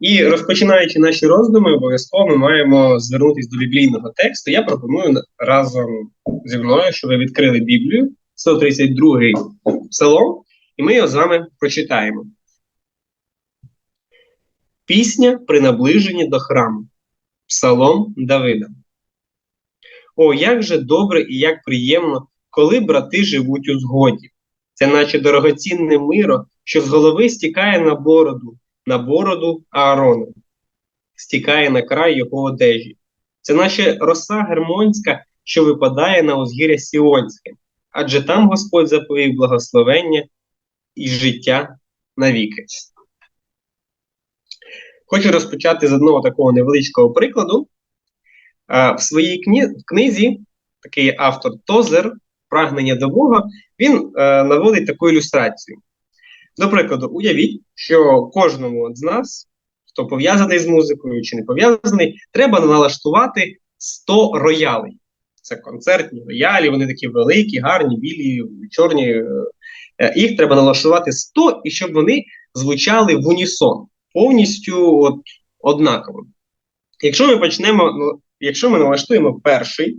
І розпочинаючи наші роздуми, обов'язково ми маємо звернутися до біблійного тексту. Я пропоную разом зі мною, щоб ви відкрили Біблію, 132-й псалом, і ми його з вами прочитаємо. Пісня при наближенні до храму. Псалом Давида. О, як же добре і як приємно, коли брати живуть у згоді. Це наче дорогоцінне миро, що з голови стікає на бороду, на бороду Аарона, стікає на край його одежі. Це наче роса гермонська, що випадає на узгір'я Сіонське, адже там Господь заповів благословення і життя навіки. Хочу розпочати з одного такого невеличкого прикладу. В своїй книзі такий автор Тозер, Прагнення до Бога, він е, наводить таку ілюстрацію. До прикладу, уявіть, що кожному з нас, хто пов'язаний з музикою чи не пов'язаний, треба налаштувати 100 роялей. Це концертні роялі, вони такі великі, гарні, білі, чорні. Е, їх треба налаштувати 100, і щоб вони звучали в унісон, повністю от, однаково. Якщо ми почнемо, ну, якщо ми налаштуємо перший,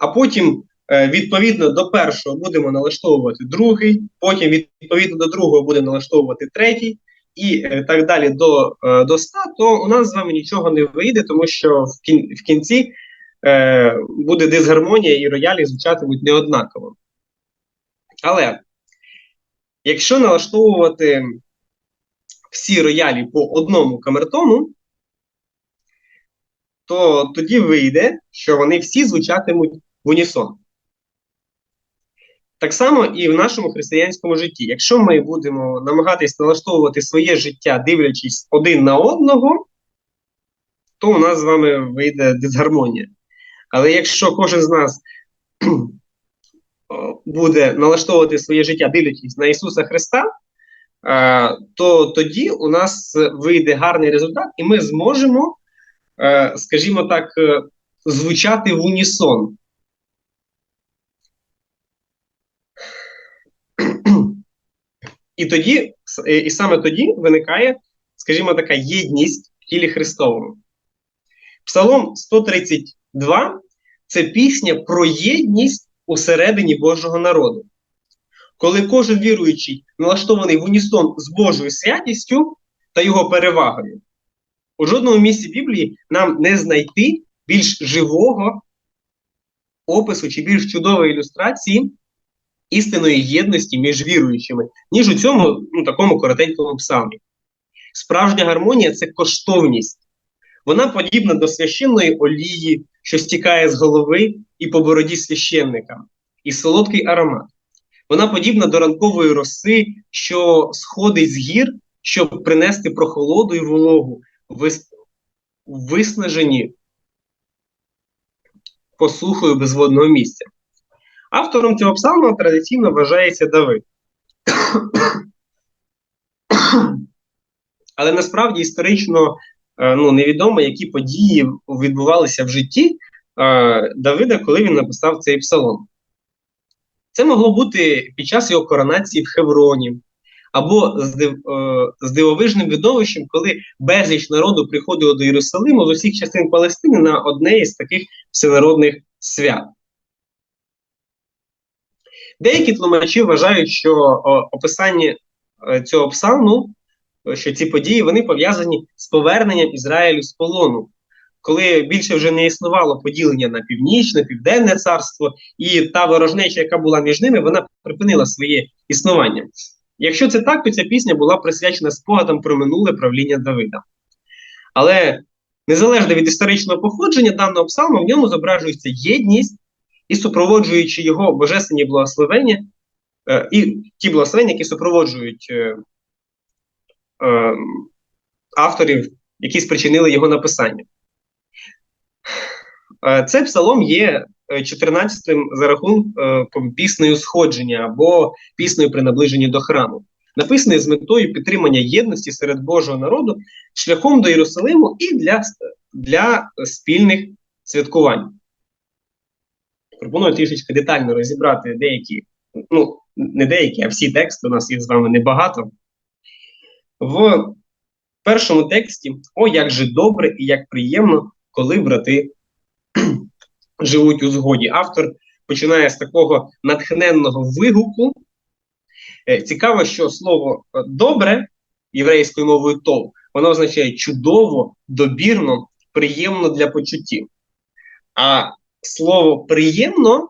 а потім відповідно до першого будемо налаштовувати другий, потім відповідно до другого будемо налаштовувати третій, і е, так далі до е, до 100, то у нас з вами нічого не вийде, тому що в, кін, в кінці е, буде дисгармонія і роялі звучатимуть неоднаково. Але якщо налаштовувати всі роялі по одному камертону, то тоді вийде, що вони всі звучатимуть в унісон. Так само і в нашому християнському житті. Якщо ми будемо намагатись налаштовувати своє життя, дивлячись один на одного, то у нас з вами вийде дисгармонія. Але якщо кожен з нас буде налаштовувати своє життя, дивлячись на Ісуса Христа, то тоді у нас вийде гарний результат, і ми зможемо, скажімо так, звучати в унісон. І тоді, і саме тоді виникає, скажімо, така єдність в тілі Христовому. Псалом 132 це пісня про єдність усередині Божого народу. Коли кожен віруючий налаштований в унісон з Божою святістю та його перевагою, у жодному місці Біблії нам не знайти більш живого опису чи більш чудової ілюстрації істинної єдності між віруючими, ніж у цьому ну, такому коротенькому псалмі. Справжня гармонія це коштовність. Вона подібна до священної олії, що стікає з голови і по бороді священника, і солодкий аромат. Вона подібна до ранкової роси, що сходить з гір, щоб принести прохолоду і вологу, виснажені посухою безводного місця. Автором цього псалму традиційно вважається Давид. Але насправді історично е, ну, невідомо, які події відбувалися в житті е, Давида, коли він написав цей псалом. Це могло бути під час його коронації в Хевроні, або е, з дивовижним видовищем, коли безліч народу приходило до Єрусалиму з усіх частин Палестини на одне із таких всенародних свят. Деякі тлумачі вважають, що описання е, цього псалму, що ці події вони пов'язані з поверненням Ізраїлю з полону, коли більше вже не існувало поділення на північне, південне царство, і та ворожнеча, яка була між ними, вона припинила своє існування. Якщо це так, то ця пісня була присвячена спогадам про минуле правління Давида. Але незалежно від історичного походження даного псалму, в ньому зображується єдність і супроводжуючи його божественні благословення, е, і ті благословення, які супроводжують е, е, авторів, які спричинили його написання. Е, цей псалом є 14-м за рахунком піснею сходження або піснею при наближенні до храму, написаний з метою підтримання єдності серед Божого народу шляхом до Єрусалиму і для, для спільних святкувань пропоную трішечки детально розібрати деякі, ну, не деякі, а всі тексти, у нас їх з вами небагато. В першому тексті: О, як же добре і як приємно, коли брати живуть у згоді. Автор починає з такого натхненного вигуку. Е, цікаво, що слово добре єврейською мовою тов, воно означає чудово, добірно, приємно для почуттів. А слово приємно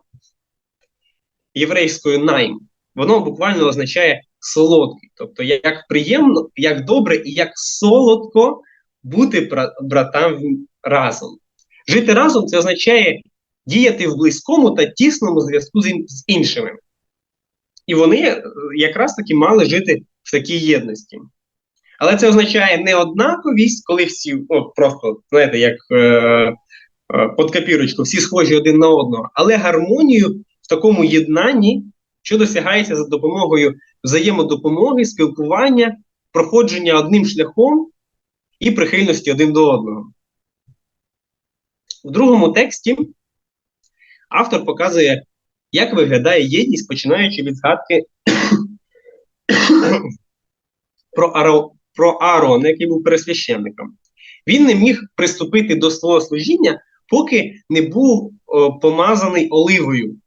єврейською найм, воно буквально означає солодкий. Тобто, як приємно, як добре і як солодко бути братам разом. Жити разом це означає діяти в близькому та тісному зв'язку з іншими. І вони е, якраз таки мали жити в такій єдності. Але це означає не однаковість, коли всі о, просто, знаєте, як е, під копірочку, всі схожі один на одного, але гармонію в такому єднанні, що досягається за допомогою взаємодопомоги, спілкування, проходження одним шляхом і прихильності один до одного. В другому тексті автор показує, як виглядає єдність, починаючи від згадки про Аро, про Аарона, який був пересвященником. Він не міг приступити до свого служіння, поки не був о, помазаний оливою.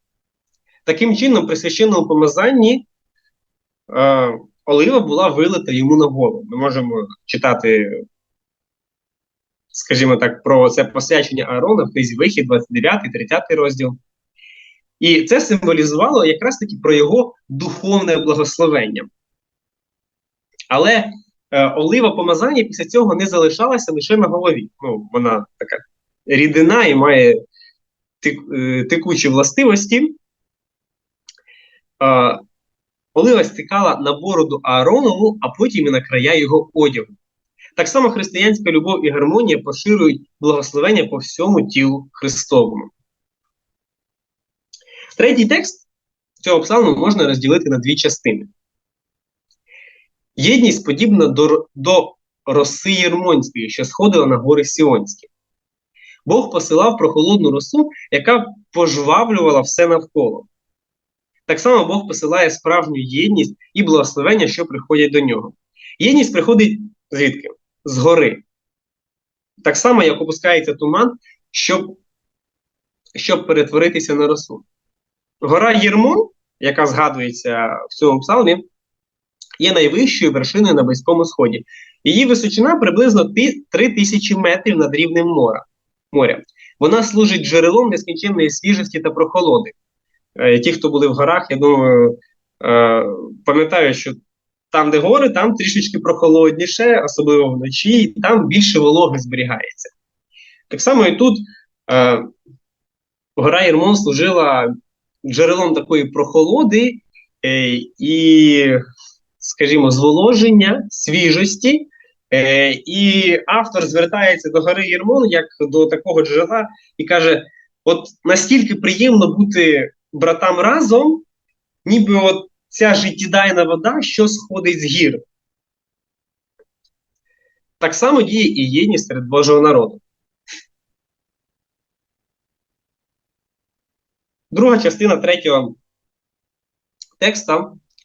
Таким чином, при священному помазанні е, олива була вилита йому на голову. Ми можемо читати, скажімо так, про це посвячення Аарона в книзі Вихід, 29, 30 розділ. І це символізувало якраз таки про його духовне благословення. Але е, олива помазання після цього не залишалася лише на голові. Ну, Вона така рідина і має е, текучі властивості. Олива стикала на бороду Ааронову, а потім і на края його одягу. Так само християнська любов і гармонія поширюють благословення по всьому тілу Христовому. Третій текст цього псалму можна розділити на дві частини. Єдність подібна до до роси Єрмонської, що сходила на гори Сіонські. Бог посилав прохолодну росу, яка пожвавлювала все навколо. Так само Бог посилає справжню єдність і благословення, що приходять до нього. Єдність приходить звідки? З гори. Так само, як опускається туман, щоб щоб перетворитися на росу. Гора Єрмон, яка згадується в цьому псалмі, є найвищою вершиною на Близькому Сході. Її височина приблизно 3 тисячі метрів над рівнем моря. Моря. Вона служить джерелом нескінченної свіжості та прохолоди. Е, ті, хто були в горах, я думаю, е, пам'ятаю, що там, де гори, там трішечки прохолодніше, особливо вночі, і там більше вологи зберігається. Так само і тут е, гора Єрмон служила джерелом такої прохолоди і скажімо, зволоження свіжості, е, і автор звертається до гори Єрмон як до такого джерела і каже: от настільки приємно бути братам разом, ніби от ця життєдайна вода, що сходить з гір. Так само діє і єдність серед Божого народу. Друга частина третього текста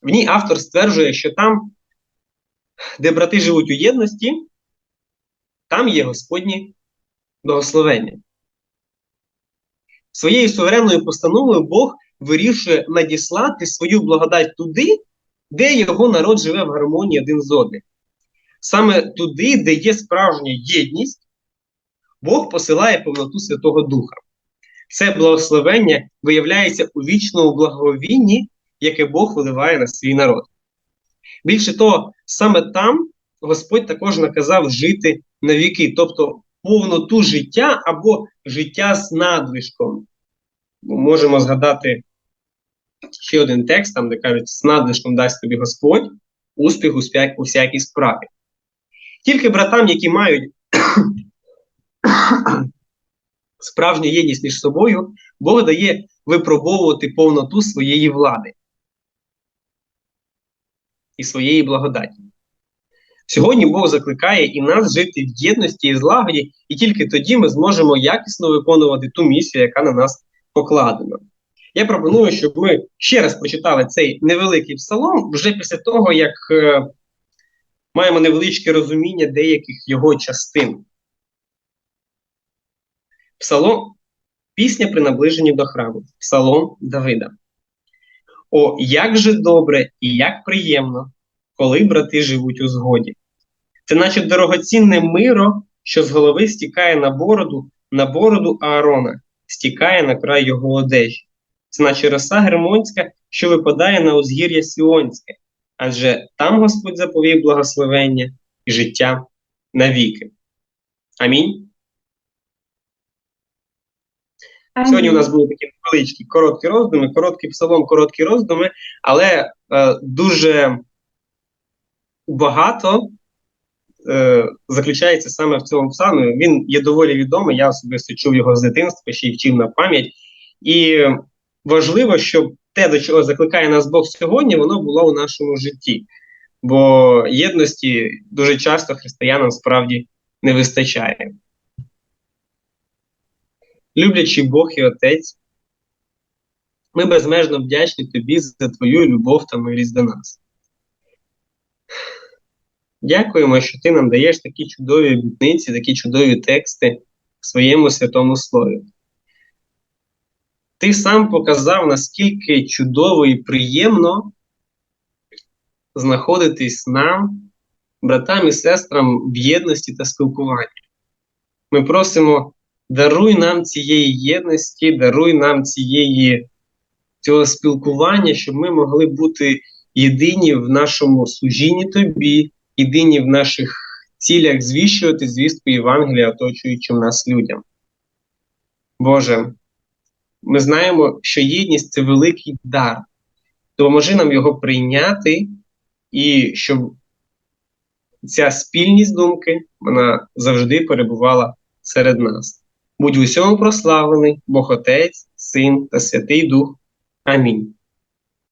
в ній автор стверджує, що там, де брати живуть у єдності, там є Господні благословення. Своєю суверенною постановою Бог вирішує надіслати свою благодать туди, де його народ живе в гармонії один з одним. Саме туди, де є справжня єдність, Бог посилає повноту Святого Духа. Це благословення виявляється у вічному благовінні яке Бог виливає на свій народ. Більше того, саме там Господь також наказав жити на віки, тобто повноту життя або життя з надлишком. Ми можемо згадати ще один текст, там, де кажуть, з надлишком дасть тобі Господь успіх у всякій справі. Тільки братам, які мають справжню єдність між собою, Бог дає випробовувати повноту своєї влади і своєї благодаті. Сьогодні Бог закликає і нас жити в єдності і злагоді, і тільки тоді ми зможемо якісно виконувати ту місію, яка на нас покладена. Я пропоную, щоб ми ще раз прочитали цей невеликий псалом вже після того, як е, маємо невеличке розуміння деяких його частин. Псалом пісня при наближенні до храму. Псалом Давида. О, як же добре і як приємно, коли брати живуть у згоді. Це наче дорогоцінне миро, що з голови стікає на бороду, на бороду Аарона, стікає на край його одежі. Це наче роса Гермонська, що випадає на узгір'я Сіонське, адже там Господь заповів благословення і життя навіки. Амінь. Амінь. Сьогодні у нас були такі невеличкі короткі роздуми, короткий псалом, короткі роздуми, але е, дуже багато е, заключається саме в цьому псалмі. Він є доволі відомий, я особисто чув його з дитинства, ще й вчив на пам'ять. І важливо, щоб те, до чого закликає нас Бог сьогодні, воно було у нашому житті. Бо єдності дуже часто християнам справді не вистачає. Люблячий Бог і Отець, ми безмежно вдячні Тобі за Твою любов та милість до нас. Дякуємо, що ти нам даєш такі чудові обітниці, такі чудові тексти в своєму святому слові. Ти сам показав, наскільки чудово і приємно знаходитись нам, братам і сестрам в єдності та спілкуванні. Ми просимо, даруй нам цієї єдності, даруй нам цієї, цього спілкування, щоб ми могли бути єдині в нашому служінні Тобі, єдині в наших цілях звіщувати звістку Євангелія оточуючим нас людям. Боже, ми знаємо, що єдність це великий дар. Допоможи нам його прийняти, і щоб ця спільність думки вона завжди перебувала серед нас. Будь усьому прославлений Бог Отець, Син та Святий Дух. Амінь.